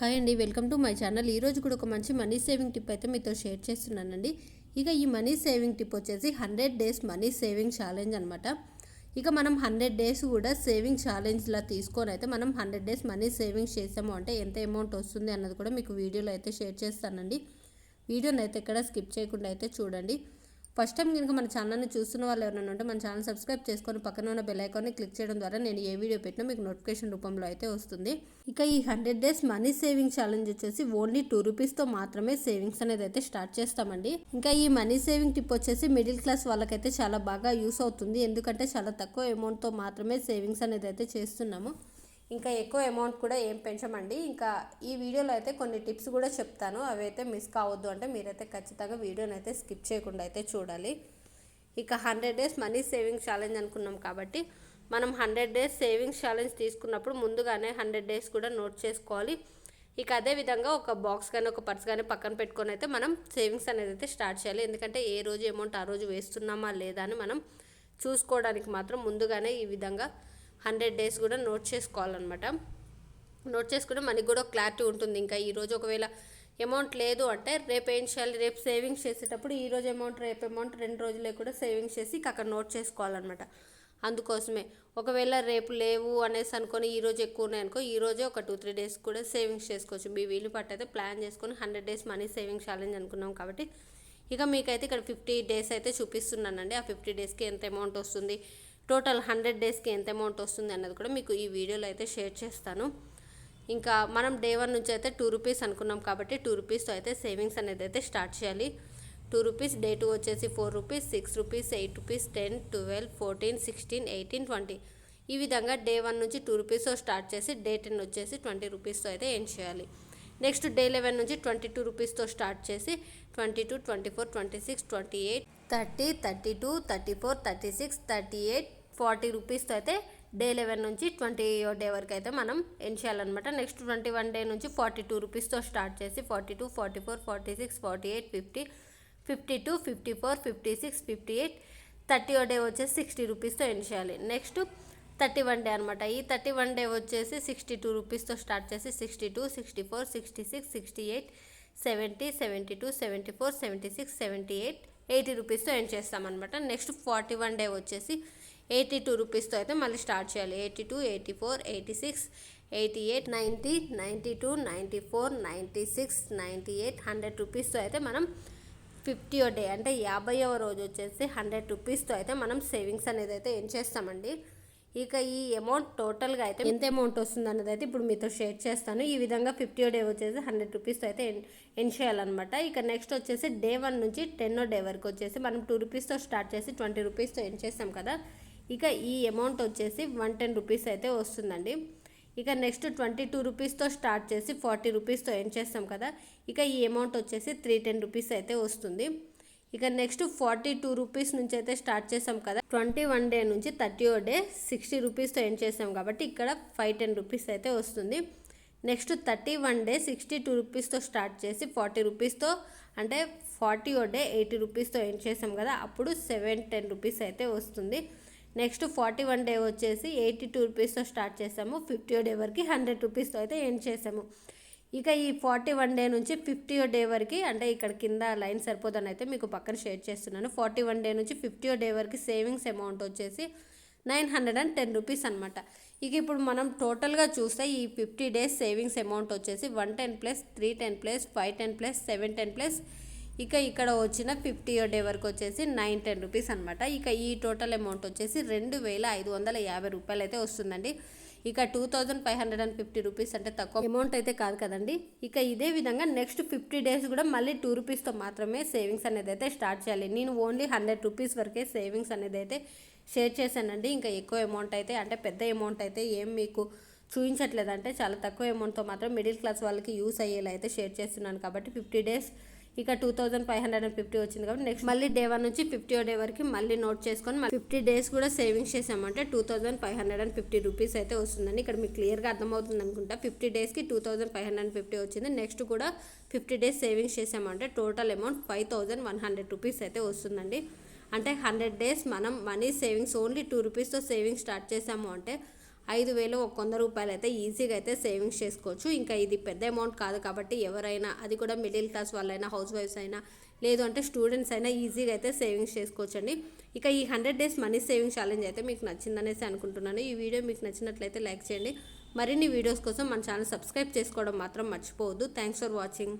Hi అండి welcome to my channel. ఈరోజు కూడా ఒక మంచి మనీ సేవింగ్ టిప్ అయితే మీతో షేర్ చేస్తున్నానండి. ఇక ఈ మనీ సేవింగ్ టిప్ వచ్చేసి hundred days money saving challenge అనమాట ఇక మనం హండ్రెడ్ డేస్ కూడా సేవింగ్ ఛాలెంజ్లా తీసుకొని అయితే మనం హండ్రెడ్ డేస్ మనీ సేవింగ్స్ చేసాము అంటే ఎంత అమౌంట్ వస్తుంది అన్నది కూడా మీకు వీడియోలో అయితే షేర్ చేస్తానండి. వీడియోని అయితే ఎక్కడ స్కిప్ చేయకుండా అయితే చూడండి. ఫస్ట్ టైం కనుక మన ఛానల్ని చూస్తున్న వాళ్ళు ఎవరైనా ఉంటే మన ఛానల్ సబ్స్క్రైబ్ చేసుకొని పక్కన ఉన్న బెల్ ఐకాన్ని క్లిక్ చేయడం ద్వారా నేను ఏ వీడియో పెట్టినా మీకు నోటిఫికేషన్ రూపంలో అయితే వస్తుంది. ఇక ఈ hundred days money saving challenge వచ్చేసి ఓన్లీ టూ రూపీస్తో మాత్రమే సేవింగ్స్ అనేది అయితే స్టార్ట్ చేస్తామండి. ఇంకా ఈ మనీ సేవింగ్ టిప్ వచ్చేసి మిడిల్ క్లాస్ వాళ్ళకైతే చాలా బాగా యూస్ అవుతుంది. ఎందుకంటే చాలా తక్కువ అమౌంట్తో మాత్రమే సేవింగ్స్ అనేది అయితే చేస్తున్నాము. ఇంకా ఎక్కువ అమౌంట్ కూడా ఏం పెంచమండి. ఇంకా ఈ వీడియోలో అయితే కొన్ని టిప్స్ కూడా చెప్తాను. అవి అయితే మిస్ కావద్దు అంటే మీరైతే ఖచ్చితంగా వీడియోని అయితే స్కిప్ చేయకుండా అయితే చూడాలి. ఇక hundred days money saving challenge అనుకున్నాం కాబట్టి మనం హండ్రెడ్ డేస్ సేవింగ్స్ ఛాలెంజ్ తీసుకున్నప్పుడు ముందుగానే హండ్రెడ్ డేస్ కూడా నోట్ చేసుకోవాలి. ఇక అదే విధంగా ఒక బాక్స్ కానీ ఒక పర్స్ కానీ పక్కన పెట్టుకొని అయితే మనం సేవింగ్స్ అనేది అయితే స్టార్ట్ చేయాలి. ఎందుకంటే ఏ రోజు అమౌంట్ ఆ రోజు వేస్తున్నామా లేదా అని మనం చూసుకోవడానికి మాత్రం ముందుగానే ఈ విధంగా హండ్రెడ్ డేస్ కూడా నోట్ చేసుకోవాలన్నమాట. నోట్ చేసుకుంటే మనకి కూడా క్లారిటీ ఉంటుంది. ఇంకా ఈరోజు ఒకవేళ అమౌంట్ లేదు అంటే రేపు ఏం చేయాలి? రేపు సేవింగ్స్ చేసేటప్పుడు ఈరోజు అమౌంట్ రేపు అమౌంట్ రెండు రోజులే కూడా సేవింగ్స్ చేసి అక్కడ నోట్ చేసుకోవాలన్నమాట. అందుకోసమే. ఒకవేళ రేపు లేవు అనేసి అనుకొని ఈరోజు ఎక్కువ ఉన్నాయనుకో ఈరోజే ఒక టూ త్రీ డేస్ కూడా సేవింగ్స్ చేసుకోవచ్చు. మీ వీలు పట్టయితే ప్లాన్ చేసుకొని hundred days money saving challenge అనుకున్నాం కాబట్టి ఇక మీకైతే ఇక్కడ ఫిఫ్టీ డేస్ అయితే చూపిస్తున్నానండి. ఆ ఫిఫ్టీ డేస్కి ఎంత అమౌంట్ వస్తుంది? టోటల్ హండ్రెడ్ డేస్కి ఎంత అమౌంట్ వస్తుంది అన్నది కూడా మీకు ఈ వీడియోలో అయితే షేర్ చేస్తాను. ఇంకా మనం డే వన్ నుంచి అయితే టూ రూపీస్ అనుకున్నాం కాబట్టి టూ రూపీస్తో అయితే సేవింగ్స్ అనేది అయితే స్టార్ట్ చేయాలి. టూ రూపీస్ డే టూ వచ్చేసి four rupees six rupees eight rupees ten twelve fourteen sixteen eighteen twenty. ఈ విధంగా డే వన్ నుంచి టూ రూపీస్తో స్టార్ట్ చేసి డే టెన్ వచ్చేసి ట్వంటీ రూపీస్తో అయితే ఏం చేయాలి. నెక్స్ట్ డే లెవెన్ నుంచి ట్వంటీ టూ రూపీస్తో స్టార్ట్ చేసి twenty two twenty four twenty six twenty eight thirty thirty two thirty four thirty six thirty eight forty రూపీస్తో అయితే డే లెవెన్ నుంచి ట్వంటీ డే వరకు అయితే మనం ఎండ్ చేయాలన్నమాట. నెక్స్ట్ ట్వంటీ వన్ డే నుంచి ఫార్టీ టూ రూపీస్తో స్టార్ట్ చేసి forty two forty four forty six forty eight fifty fifty two fifty four fifty six fifty eight thirtieth day వచ్చేసి sixty రూపీస్తో ఎండ్ చేయాలి. నెక్స్ట్ థర్టీ వన్ డే అనమాట ఈ thirty one day వచ్చేసి sixty two రూపీస్తో start చేసి sixty two sixty four sixty six sixty eight seventy seventy two seventy four seventy six seventy eight eighty రూపీస్తో end చేస్తామన్నమాట. Next forty one day వచ్చేసి eighty two రూపీస్తో అయితే మళ్ళీ start చేయాలి. Eighty two eighty four eighty six eighty eight ninety ninety two ninety four ninety six ninety eight hundred రూపీస్తో అయితే మనం fifty day అంటే యాభైవ రోజు వచ్చేసి హండ్రెడ్ రూపీస్తో అయితే మనం సేవింగ్స్ అనేది అయితే ఏం చేస్తామండి? ఇక ఈ అమౌంట్ టోటల్గా అయితే ఎంత అమౌంట్ వస్తుంది అన్నది అయితే ఇప్పుడు మీతో షేర్ చేస్తాను. ఈ విధంగా ఫిఫ్టీ డే వచ్చేసి హండ్రెడ్ రూపీస్తో అయితే ఎన్ చేయాలన్నమాట. ఇక నెక్స్ట్ వచ్చేసి డే వన్ నుంచి టెన్ డే వరకు వచ్చేసి మనం టూ రూపీస్తో స్టార్ట్ చేసి ట్వంటీ రూపీస్తో ఎన్ చేస్తాం కదా? ఇక ఈ అమౌంట్ వచ్చేసి వన్ టెన్ రూపీస్ అయితే వస్తుందండి. ఇక నెక్స్ట్ ట్వంటీ టూ రూపీస్తో స్టార్ట్ చేసి ఫార్టీ రూపీస్తో ఏం చేస్తాం కదా. ఇక ఈ అమౌంట్ వచ్చేసి త్రీ టెన్ రూపీస్ అయితే వస్తుంది. ఇక నెక్స్ట్ ఫార్టీ టూ రూపీస్ నుంచి అయితే స్టార్ట్ చేసాం కదా. ట్వంటీ వన్ డే నుంచి థర్టీ ఓ డే సిక్స్టీ రూపీస్తో ఏం చేసాం కాబట్టి ఇక్కడ ఫైవ్ టెన్ రూపీస్ అయితే వస్తుంది. Next thirty one day sixty two రూపీస్తో start చేసి ఫార్టీ రూపీస్తో అంటే ఫార్టీ ఓ డే ఎయిటీ రూపీస్తో ఏం చేసాం కదా. అప్పుడు సెవెన్ టెన్ రూపీస్ అయితే వస్తుంది. నెక్స్ట్ ఫార్టీ వన్ డే వచ్చేసి ఎయిటీ టూ రూపీస్తో స్టార్ట్ చేసాము. ఫిఫ్టీ డే వరకు హండ్రెడ్ రూపీస్తో అయితే ఎండ్ చేసాము. ఇక ఈ ఫార్టీ వన్ డే నుంచి ఫిఫ్టీ డే వరకు అంటే ఇక్కడ కింద లైన్ సరిపోదని అయితే మీకు పక్కన షేర్ చేస్తున్నాను. ఫార్టీ వన్ డే నుంచి ఫిఫ్టీ డే వరకు సేవింగ్స్ అమౌంట్ వచ్చేసి nine hundred and ten rupees అనమాట ఇక ఇప్పుడు మనం టోటల్గా చూస్తే ఈ ఫిఫ్టీ డేస్ సేవింగ్స్ అమౌంట్ వచ్చేసి one ten plus three ten plus five ten plus seven ten plus ఇక ఇక్కడ వచ్చిన ఫిఫ్టీ డే వరకు వచ్చేసి నైన్ టెన్ రూపీస్ అనమాట ఇక ఈ టోటల్ అమౌంట్ వచ్చేసి రెండు వేల ఐదు వందల యాభై రూపాయలు అయితే వస్తుందండి. ఇక two thousand five hundred and fifty rupees అంటే తక్కువ అమౌంట్ అయితే కాదు కదండి. ఇక ఇదే విధంగా నెక్స్ట్ ఫిఫ్టీ డేస్ కూడా మళ్ళీ టూ రూపీస్తో మాత్రమే సేవింగ్స్ అనేది అయితే స్టార్ట్ చేయాలి. నేను ఓన్లీ హండ్రెడ్ రూపీస్ వరకే సేవింగ్స్ అనేది అయితే షేర్ చేశానండి. ఇంకా ఎక్కువ అమౌంట్ అయితే అంటే పెద్ద అమౌంట్ అయితే ఏం మీకు చూపించట్లేదంటే చాలా తక్కువ అమౌంట్తో మాత్రం మిడిల్ క్లాస్ వాళ్ళకి యూస్ అయ్యేలా అయితే షేర్ చేస్తున్నాను. కాబట్టి ఫిఫ్టీ డేస్ ఇక two thousand five hundred and fifty వచ్చింది కాబట్టి నెక్స్ట్ మళ్ళీ డే వన్ నుంచి ఫిఫ్టీ డే వరకు మళ్ళీ నోట్ చేసుకొని ఫిఫ్టీ డేస్ కూడా సేవింగ్స్ చేసామంటే two thousand five hundred and fifty rupees అయితే వస్తుందని ఇక్కడ మీకు క్లియర్గా అర్థమవుతుంది అనుకుంటా. ఫిఫ్టీ డేస్కి two thousand five hundred and fifty వచ్చింది. నెక్స్ట్ కూడా ఫిఫ్టీ డేస్ సేవింగ్స్ చేసామంటే total amount five thousand one hundred rupees అయితే వస్తుందండి. అంటే హండ్రెడ్ డేస్ మనం మనీ సేవింగ్స్ ఓన్లీ టూ రూపీస్తో సేవింగ్స్ స్టార్ట్ చేసాము అంటే ఐదు వేలు ఒక వంద రూపాయలు అయితే ఈజీగా అయితే సేవింగ్స్ చేసుకోవచ్చు. ఇంకా ఇది పెద్ద అమౌంట్ కాదు కాబట్టి ఎవరైనా అది కూడా మిడిల్ క్లాస్ వాళ్ళైనా హౌస్ వైఫ్స్ అయినా లేదు అంటే స్టూడెంట్స్ అయినా ఈజీగా అయితే సేవింగ్స్ చేసుకోవచ్చండి. ఇక ఈ hundred days money saving challenge అయితే మీకు నచ్చిందనేసి అనుకుంటున్నాను. ఈ వీడియో మీకు నచ్చినట్లయితే లైక్ చేయండి. మరిన్ని వీడియోస్ కోసం మన ఛానల్ సబ్స్క్రైబ్ చేసుకోవడం మాత్రం మర్చిపోవద్దు. Thanks for watching.